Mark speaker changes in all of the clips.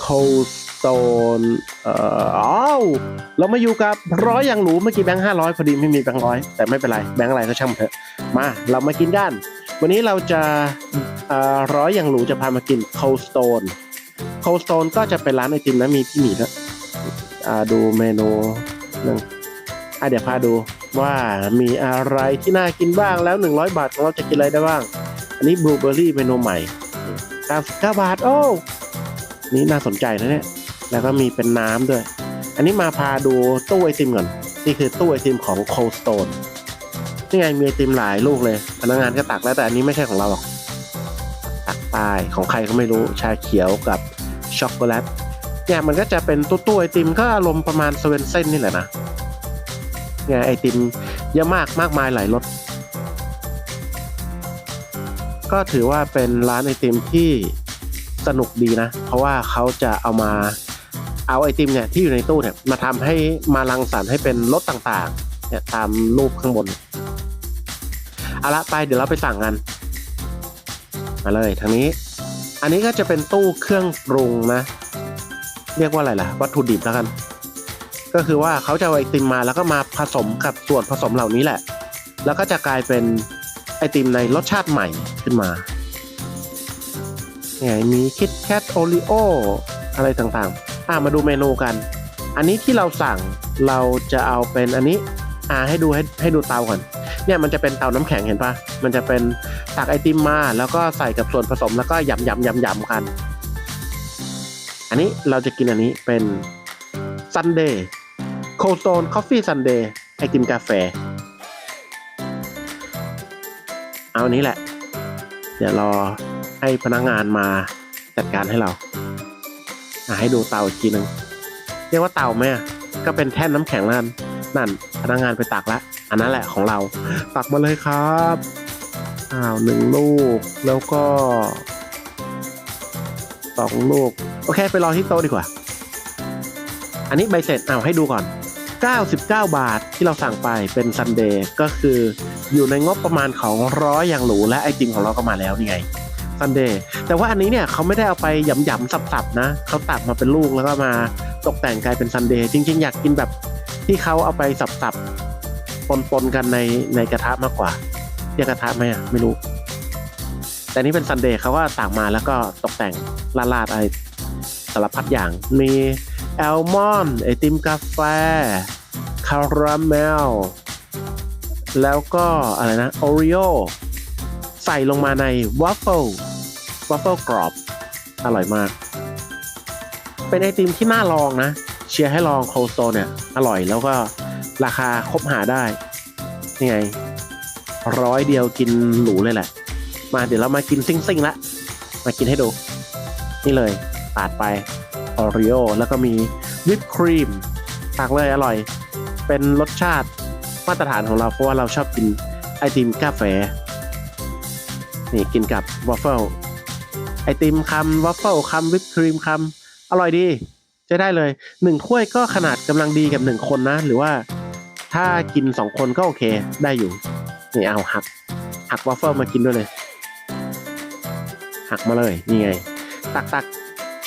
Speaker 1: โคสโตนเอ่ออ้าวเรามาอยู่กับร้อยอย่างหรูเมื่อกี้แบงค์ห้าร้อยพอดีไม่มีแบงค์ร้อยแต่ไม่เป็นไรแบงค์อะไรก็ช่างมันเถอะมาเรามากินกัน วันนี้เราจะเอ่อร้อยอย่างหรูจะพามากินโคสโตนโคสโตนก็จะเป็นร้านไอติมนะมีพี่หมีด้วยอ่าดูเมนูหนึ่งอะเดี๋ยวพาดูว่ามีอะไรที่น่ากินบ้างแล้ว 100 บาทของเราจะกินอะไรได้บ้าง อันนี้บลูเบอร์รี่เมนูใหม่99บาท โอ้ นี่น่าสนใจนะเนี่ย แล้วก็มีเป็นน้ำด้วย อันนี้มาพาดูตู้ไอติมก่อน นี่คือตู้ไอติมของ Cold Stone นี่ไงมีไอติมหลายลูกเลย พนักงานก็ตักแล้วแต่อันนี้ไม่ใช่ของเราหรอก ตักไปของใครก็ไม่รู้ ชาเขียวกับช็อกโกแลต เนี่ยมันก็จะเป็นตู้ตู้ไอติมก็อารมณ์ประมาณเซเว่นเส้นนี่แหละนะ เนี่ยไอติมเยอะมากมากมายหลายรส ก็ถือว่าเป็นร้านไอติมที่ สนุกดีนะ เพราะว่าเขาจะเอามาเอาไอติมเนี่ยที่อยู่ในตู้เนี่ยมาทำให้มารังสรรค์ให้เป็นรสต่างๆเนี่ยตามรูปข้างบนเอาละไปเดี๋ยวเราไปสั่งกัน มาเลยทางนี้ อันนี้ก็จะเป็นตู้เครื่องปรุงนะ เรียกว่าอะไรล่ะ วัตถุดิบแล้วกัน ก็คือว่าเขาจะเอาไอติมมาแล้วก็มาผสมกับส่วนผสมเหล่านี้แหละ แล้วก็จะกลายเป็นไอติมในรสชาติใหม่ขึ้นมา เนี่ยมีคิดแคทโอริโออะไรต่างๆอ่ามาดูเมนูกัน อันนี้ที่เราสั่งเราจะเอาเป็นอันนี้อ่าให้ดูให้ให้ดูเตาก่อนเนี่ยมันจะเป็นเตาน้ำแข็งเห็นปะมันจะเป็นตักไอติมมาแล้วก็ใส่กับส่วนผสมแล้วก็ยำยำยำยำกัน อันนี้เราจะกินอันนี้เป็นซันเดย์โคสโตนคอฟฟี่ซันเดย์ไอติมกาแฟ เอาอันนี้แหละ เดี๋ยวรอ ให้พนักงานมาจัดการให้เราอะให้ดูเตาอีกทีหนึ่งเรียกว่าเตาไหมก็เป็นแท่นน้ำแข็งแล้วกันนั่น พนักงานไปตักละอันนั้นแหละของเรา ตักมาเลยครับอ้าวหนึ่งลูกแล้วก็สองลูก โอเค ไปรอที่โต๊ะดีกว่า อันนี้ใบเสร็จเอาให้ดูก่อน 99 บาทที่เราสั่งไปเป็นซันเดย์ก็คืออยู่ในงบประมาณของร้อยอย่างหรูและไอติมของเราก็มาแล้วนี่ไง ซันเดย์แต่ว่าอันนี้เนี่ยเขาไม่ได้เอาไปหยำๆสับๆนะเขาตัดมาเป็นลูกแล้วก็มาตกแต่งกลายเป็นซันเดย์จริง ๆ อยากกินแบบที่เขาเอาไปสับๆปนๆกันในในกระทะมากกว่าเรียกกระทะไหมอะไม่รู้ แต่นี่เป็นซันเดย์เขาก็ต่างมาแล้วก็ตกแต่งลาดๆอะไรสารพัดอย่างมีแอลมอนด์ไอติมกาแฟคาราเมลแล้วก็อะไรนะโอริโอใส่ลงมาในวัฟเฟิล วัฟเฟิลกรอบ อร่อยมาก เป็นไอติมที่น่าลองนะ เชียร์ให้ลองโคลสโตเนี่ย อร่อยแล้วก็ราคาคบหาได้นี่ไง ร้อยเดียวกินหรูเลยแหละ มาเดี๋ยวเรามากินซิ่งๆละ มากินให้ดู นี่เลยปาดไปโอริโอแล้วก็มีวิปครีมตักเลยอร่อย เป็นรสชาติมาตรฐานของเราเพราะว่าเราชอบกินไอติมกาแฟ นี่กินกับวอฟเฟิล ไอติมคำวอฟเฟิลคำวิปครีมคำอร่อยดีจะได้เลยหนึ่งถ้วยก็ขนาดกำลังดีกับหนึ่งคนนะ หรือว่าถ้ากินสองคนก็โอเคได้อยู่นี่เอาหักหักวอฟเฟิลมากินด้วยเลย หักมาเลยนี่ไง ตักตัก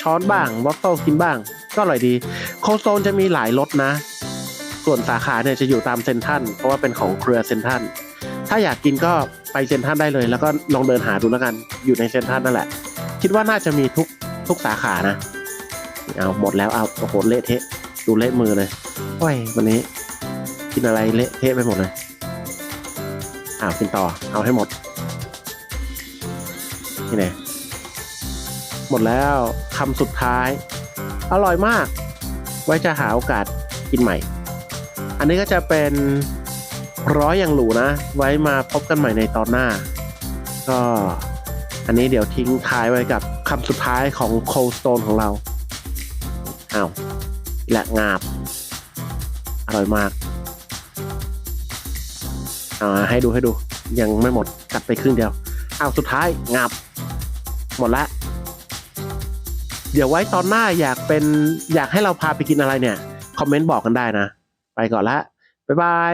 Speaker 1: ช้อนบ้างวอฟเฟิลกินบ้าง ก็อร่อยดี โคโตนจะมีหลายรสนะ ส่วนสาขาเนี่ยจะอยู่ตามเซนทันเพราะว่าเป็นของเครือเซนทันถ้าอยากกินก็ไปเซนทันได้เลย แล้วก็ลองเดินหาดูแล้วกันอยู่ในเซนทันนั่นแหละ คิดว่าน่าจะมีทุกทุกสาขานะ เอาหมดแล้วเอาโอ้โหเละเทะ ดูเละมือเลยโอ้ยวันนี้ กินอะไรเละเทะไปหมดเลยอ้าวกินต่อ เอาให้หมด นี่ไงหมดแล้วคำสุดท้าย อร่อยมาก ไว้จะหาโอกาสกินใหม่ อันนี้ก็จะเป็นร้อยอย่างหรูนะ ไว้มาพบกันใหม่ในตอนหน้า ก็ อันนี้เดี๋ยวทิ้งท้ายไว้กับคำสุดท้ายของ Cold Stone ของเราอ้าวและงาบ อร่อยมากเอามาให้ดูให้ดูยังไม่หมดกัดไปครึ่งเดียวอ้าวสุดท้ายงาบ หมดละเดี๋ยวไว้ตอนหน้าอยากเป็นอยากให้เราพาไปกินอะไรเนี่ย คอมเมนต์บอกกันได้นะ ไปก่อนละ บ๊ายบาย